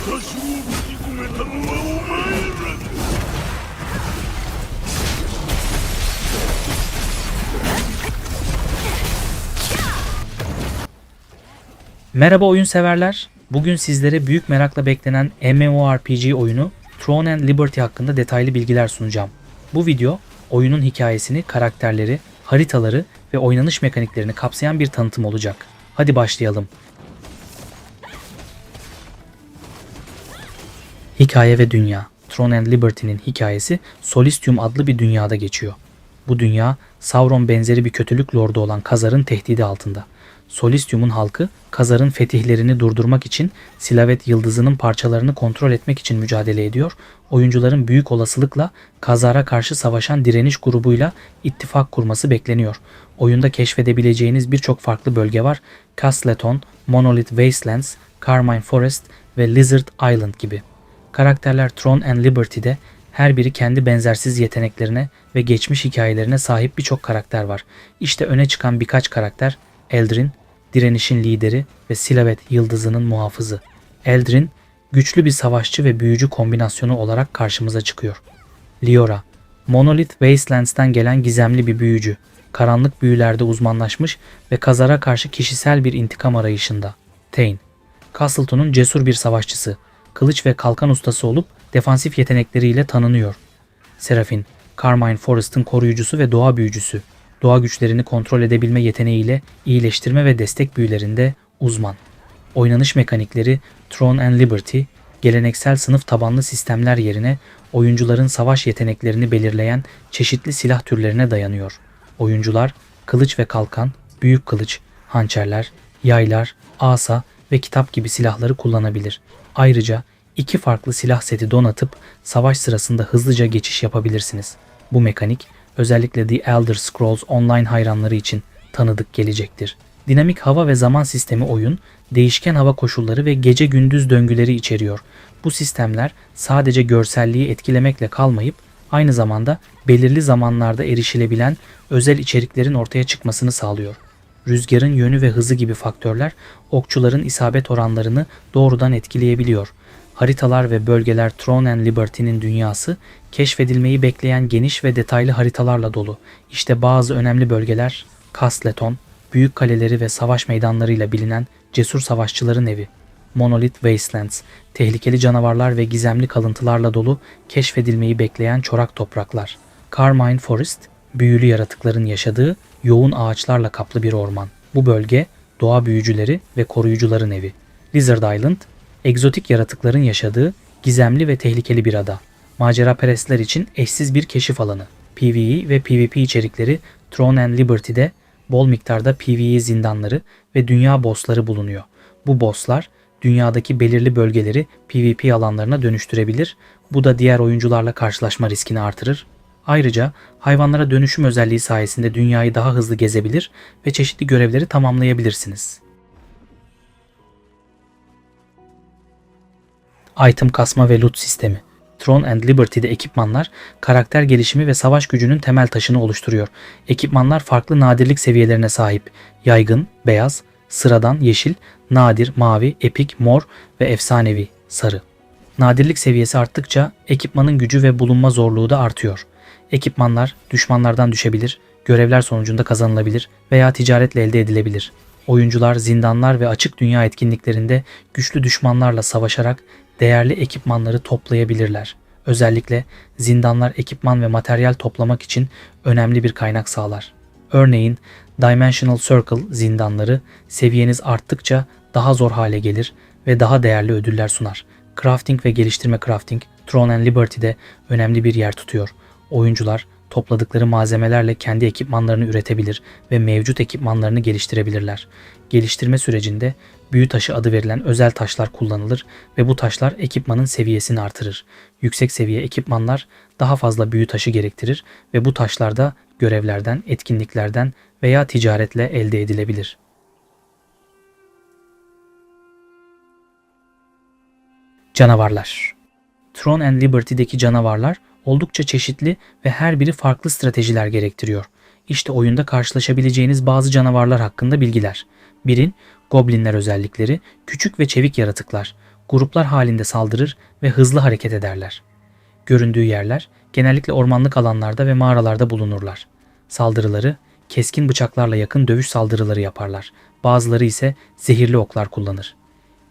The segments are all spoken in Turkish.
私を封じ込めたのはお前らだ Merhaba oyun severler. Bugün sizlere büyük merakla beklenen MMORPG oyunu Throne and Liberty hakkında detaylı bilgiler sunacağım. Bu video oyunun hikayesini, karakterleri, haritaları ve oynanış mekaniklerini kapsayan bir tanıtım olacak. Hadi başlayalım. Hikaye ve Dünya Throne and Liberty'nin hikayesi Solistium adlı bir dünyada geçiyor. Bu dünya Sauron benzeri bir kötülük lordu olan Kazar'ın tehdidi altında. Solistium'un halkı Kazar'ın fetihlerini durdurmak için Silavet yıldızının parçalarını kontrol etmek için mücadele ediyor. Oyuncuların büyük olasılıkla Kazar'a karşı savaşan direniş grubuyla ittifak kurması bekleniyor. Oyunda keşfedebileceğiniz birçok farklı bölge var. Castleton, Monolith Wastelands, Carmine Forest ve Lizard Island gibi. Karakterler Throne and Liberty'de her biri kendi benzersiz yeteneklerine ve geçmiş hikayelerine sahip birçok karakter var. İşte öne çıkan birkaç karakter Eldrin, direnişin lideri ve Silavet yıldızının muhafızı. Eldrin, güçlü bir savaşçı ve büyücü kombinasyonu olarak karşımıza çıkıyor. Liora, Monolith Wastelands'ten gelen gizemli bir büyücü. Karanlık büyülerde uzmanlaşmış ve kazara karşı kişisel bir intikam arayışında. Thane, Castleton'un cesur bir savaşçısı. Kılıç ve kalkan ustası olup defansif yetenekleriyle tanınıyor. Serafin, Carmine Forest'ın koruyucusu ve doğa büyücüsü. Doğa güçlerini kontrol edebilme yeteneğiyle iyileştirme ve destek büyülerinde uzman. Oynanış mekanikleri Throne and Liberty, geleneksel sınıf tabanlı sistemler yerine oyuncuların savaş yeteneklerini belirleyen çeşitli silah türlerine dayanıyor. Oyuncular kılıç ve kalkan, büyük kılıç, hançerler, yaylar, asa ve kitap gibi silahları kullanabilir. Ayrıca iki farklı silah seti donatıp savaş sırasında hızlıca geçiş yapabilirsiniz. Bu mekanik özellikle The Elder Scrolls Online hayranları için tanıdık gelecektir. Dinamik hava ve zaman sistemi oyun, değişken hava koşulları ve gece gündüz döngüleri içeriyor. Bu sistemler sadece görselliği etkilemekle kalmayıp aynı zamanda belirli zamanlarda erişilebilen özel içeriklerin ortaya çıkmasını sağlıyor. Rüzgarın yönü ve hızı gibi faktörler okçuların isabet oranlarını doğrudan etkileyebiliyor. Haritalar ve bölgeler Throne and Liberty'nin dünyası keşfedilmeyi bekleyen geniş ve detaylı haritalarla dolu. İşte bazı önemli bölgeler Castleton, büyük kaleleri ve savaş meydanlarıyla bilinen cesur savaşçıların evi. Monolith Wastelands, tehlikeli canavarlar ve gizemli kalıntılarla dolu keşfedilmeyi bekleyen çorak topraklar. Carmine Forest, büyülü yaratıkların yaşadığı yoğun ağaçlarla kaplı bir orman. Bu bölge doğa büyücüleri ve koruyucuların evi. Lizard Island, egzotik yaratıkların yaşadığı gizemli ve tehlikeli bir ada. Macera perestler için eşsiz bir keşif alanı. PvE ve PvP içerikleri Throne and Liberty'de bol miktarda PvE zindanları ve dünya bossları bulunuyor. Bu bosslar dünyadaki belirli bölgeleri PvP alanlarına dönüştürebilir. Bu da diğer oyuncularla karşılaşma riskini artırır. Ayrıca hayvanlara dönüşüm özelliği sayesinde dünyayı daha hızlı gezebilir ve çeşitli görevleri tamamlayabilirsiniz. Item kasma ve loot sistemi. Throne and Liberty'de ekipmanlar karakter gelişimi ve savaş gücünün temel taşını oluşturuyor. Ekipmanlar farklı nadirlik seviyelerine sahip. Yaygın, beyaz, sıradan, yeşil, nadir, mavi, epik, mor ve efsanevi, sarı. Nadirlik seviyesi arttıkça ekipmanın gücü ve bulunma zorluğu da artıyor. Ekipmanlar düşmanlardan düşebilir, görevler sonucunda kazanılabilir veya ticaretle elde edilebilir. Oyuncular zindanlar ve açık dünya etkinliklerinde güçlü düşmanlarla savaşarak değerli ekipmanları toplayabilirler. Özellikle zindanlar ekipman ve materyal toplamak için önemli bir kaynak sağlar. Örneğin Dimensional Circle zindanları seviyeniz arttıkça daha zor hale gelir ve daha değerli ödüller sunar. Crafting ve geliştirme crafting Throne and Liberty'de önemli bir yer tutuyor. Oyuncular topladıkları malzemelerle kendi ekipmanlarını üretebilir ve mevcut ekipmanlarını geliştirebilirler. Geliştirme sürecinde büyü taşı adı verilen özel taşlar kullanılır ve bu taşlar ekipmanın seviyesini artırır. Yüksek seviye ekipmanlar daha fazla büyü taşı gerektirir ve bu taşlar da görevlerden, etkinliklerden veya ticaretle elde edilebilir. Canavarlar Throne and Liberty'deki canavarlar oldukça çeşitli ve her biri farklı stratejiler gerektiriyor. İşte oyunda karşılaşabileceğiniz bazı canavarlar hakkında bilgiler. Birin Goblinler özellikleri küçük ve çevik yaratıklar. gruplar halinde saldırır ve hızlı hareket ederler. Göründüğü yerler genellikle ormanlık alanlarda ve mağaralarda bulunurlar. Saldırıları keskin bıçaklarla yakın dövüş saldırıları yaparlar. Bazıları ise zehirli oklar kullanır.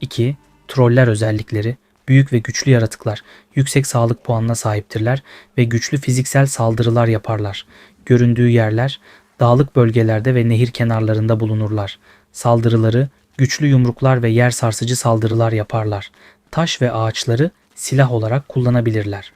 2. Troller özellikleri büyük ve güçlü yaratıklar yüksek sağlık puanına sahiptirler ve güçlü fiziksel saldırılar yaparlar. Göründüğü yerler dağlık bölgelerde ve nehir kenarlarında bulunurlar. Saldırıları güçlü yumruklar ve yer sarsıcı saldırılar yaparlar. Taş ve ağaçları silah olarak kullanabilirler.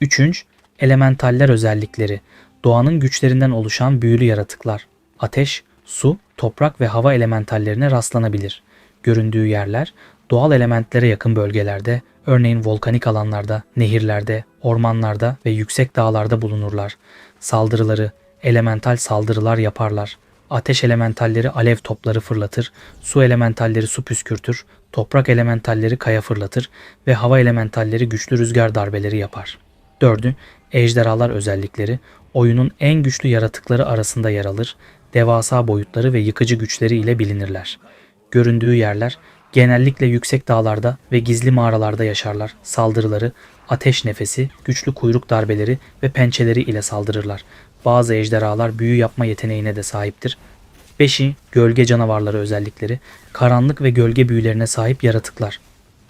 Üçüncü, elementaller özellikleri. Doğanın güçlerinden oluşan büyülü yaratıklar. Ateş, su, toprak ve hava elementallerine rastlanabilir. Göründüğü yerler doğal elementlere yakın bölgelerde, örneğin volkanik alanlarda, nehirlerde, ormanlarda ve yüksek dağlarda bulunurlar. Saldırıları, elemental saldırılar yaparlar. Ateş elementalleri alev topları fırlatır, su elementalleri su püskürtür, toprak elementalleri kaya fırlatır ve hava elementalleri güçlü rüzgar darbeleri yapar. Dördü, ejderhalar özellikleri oyunun en güçlü yaratıkları arasında yer alır, devasa boyutları ve yıkıcı güçleri ile bilinirler. Göründüğü yerler genellikle yüksek dağlarda ve gizli mağaralarda yaşarlar. Saldırıları, ateş nefesi, güçlü kuyruk darbeleri ve pençeleri ile saldırırlar. Bazı ejderhalar büyü yapma yeteneğine de sahiptir. 5'i gölge canavarları özellikleri, karanlık ve gölge büyülerine sahip yaratıklar.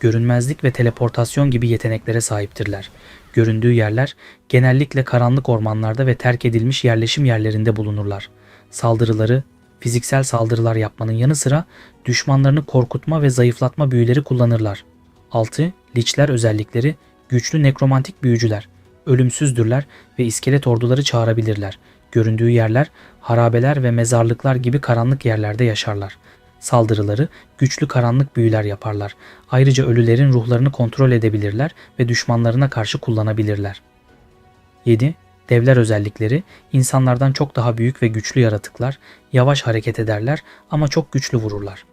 Görünmezlik ve teleportasyon gibi yeteneklere sahiptirler. Göründüğü yerler genellikle karanlık ormanlarda ve terk edilmiş yerleşim yerlerinde bulunurlar. Saldırıları fiziksel saldırılar yapmanın yanı sıra düşmanlarını korkutma ve zayıflatma büyüleri kullanırlar. 6. Liçler özellikleri güçlü nekromantik büyücüler, ölümsüzdürler ve iskelet orduları çağırabilirler. Göründüğü yerler harabeler ve mezarlıklar gibi karanlık yerlerde yaşarlar. Saldırıları güçlü karanlık büyüler yaparlar. Ayrıca ölülerin ruhlarını kontrol edebilirler ve düşmanlarına karşı kullanabilirler. 7. Devler özellikleri insanlardan çok daha büyük ve güçlü yaratıklar, yavaş hareket ederler ama çok güçlü vururlar.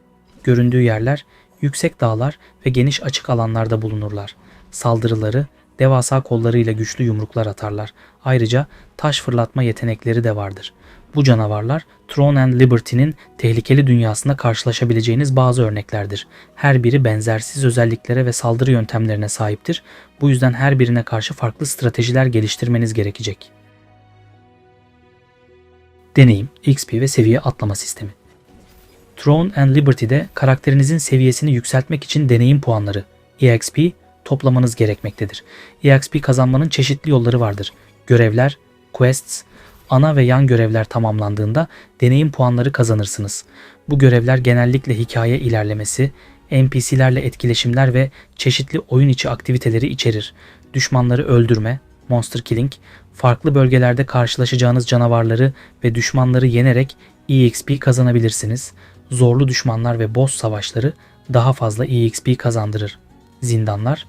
Göründüğü yerler yüksek dağlar ve geniş açık alanlarda bulunurlar. Saldırıları devasa kollarıyla güçlü yumruklar atarlar. Ayrıca taş fırlatma yetenekleri de vardır. Bu canavarlar Throne and Liberty'nin tehlikeli dünyasında karşılaşabileceğiniz bazı örneklerdir. Her biri benzersiz özelliklere ve saldırı yöntemlerine sahiptir. Bu yüzden her birine karşı farklı stratejiler geliştirmeniz gerekecek. Deneyim, XP ve seviye atlama sistemi. Throne and Liberty'de karakterinizin seviyesini yükseltmek için deneyim puanları, EXP, toplamanız gerekmektedir. EXP kazanmanın çeşitli yolları vardır. Görevler, quests, ana ve yan görevler tamamlandığında deneyim puanları kazanırsınız. Bu görevler genellikle hikaye ilerlemesi, NPC'lerle etkileşimler ve çeşitli oyun içi aktiviteleri içerir. Düşmanları öldürme, monster killing, farklı bölgelerde karşılaşacağınız canavarları ve düşmanları yenerek EXP kazanabilirsiniz. Zorlu düşmanlar ve boss savaşları daha fazla EXP kazandırır. Zindanlar,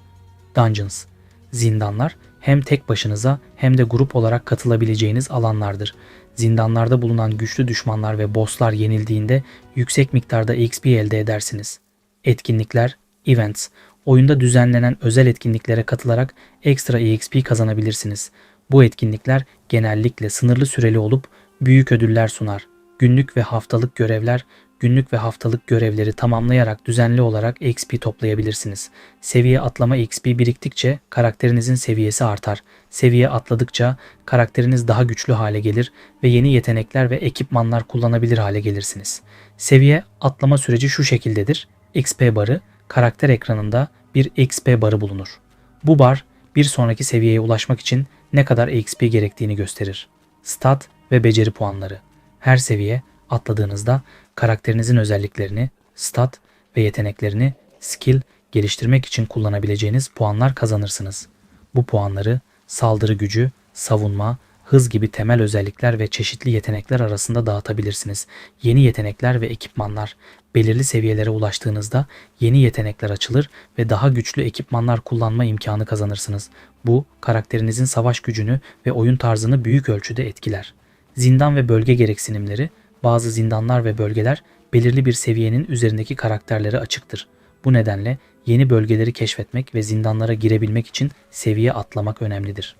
dungeons. Zindanlar hem tek başınıza hem de grup olarak katılabileceğiniz alanlardır. Zindanlarda bulunan güçlü düşmanlar ve bosslar yenildiğinde yüksek miktarda XP elde edersiniz. Etkinlikler, events, oyunda düzenlenen özel etkinliklere katılarak ekstra EXP kazanabilirsiniz. Bu etkinlikler genellikle sınırlı süreli olup büyük ödüller sunar. Günlük ve haftalık görevler günlük ve haftalık görevleri tamamlayarak düzenli olarak XP toplayabilirsiniz. Seviye atlama XP biriktikçe karakterinizin seviyesi artar. Seviye atladıkça karakteriniz daha güçlü hale gelir ve yeni yetenekler ve ekipmanlar kullanabilir hale gelirsiniz. Seviye atlama süreci şu şekildedir. XP barı karakter ekranında bir XP barı bulunur. Bu bar bir sonraki seviyeye ulaşmak için ne kadar XP gerektiğini gösterir. Stat ve beceri puanları. Her seviye atladığınızda karakterinizin özelliklerini, stat ve yeteneklerini skill geliştirmek için kullanabileceğiniz puanlar kazanırsınız. Bu puanları saldırı gücü, savunma, hız gibi temel özellikler ve çeşitli yetenekler arasında dağıtabilirsiniz. Yeni yetenekler ve ekipmanlar belirli seviyelere ulaştığınızda yeni yetenekler açılır ve daha güçlü ekipmanlar kullanma imkanı kazanırsınız. Bu karakterinizin savaş gücünü ve oyun tarzını büyük ölçüde etkiler. Zindan ve bölge gereksinimleri bazı zindanlar ve bölgeler belirli bir seviyenin üzerindeki karakterlere açıktır. Bu nedenle yeni bölgeleri keşfetmek ve zindanlara girebilmek için seviye atlamak önemlidir.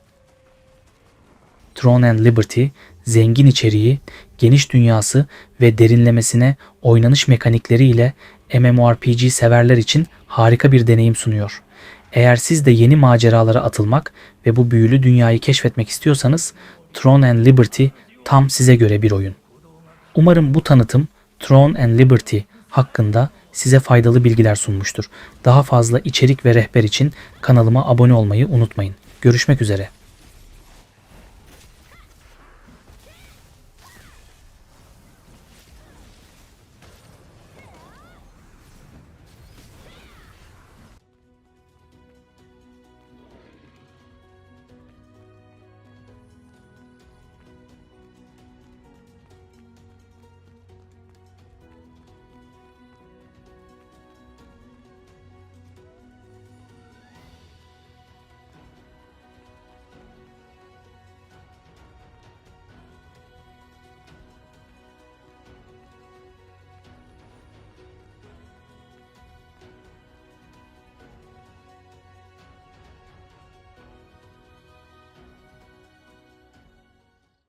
Throne and Liberty, zengin içeriği, geniş dünyası ve derinlemesine oynanış mekanikleri ile MMORPG severler için harika bir deneyim sunuyor. Eğer siz de yeni maceralara atılmak ve bu büyülü dünyayı keşfetmek istiyorsanız Throne and Liberty tam size göre bir oyun. Umarım bu tanıtım Throne and Liberty hakkında size faydalı bilgiler sunmuştur. Daha fazla içerik ve rehber için kanalıma abone olmayı unutmayın. Görüşmek üzere.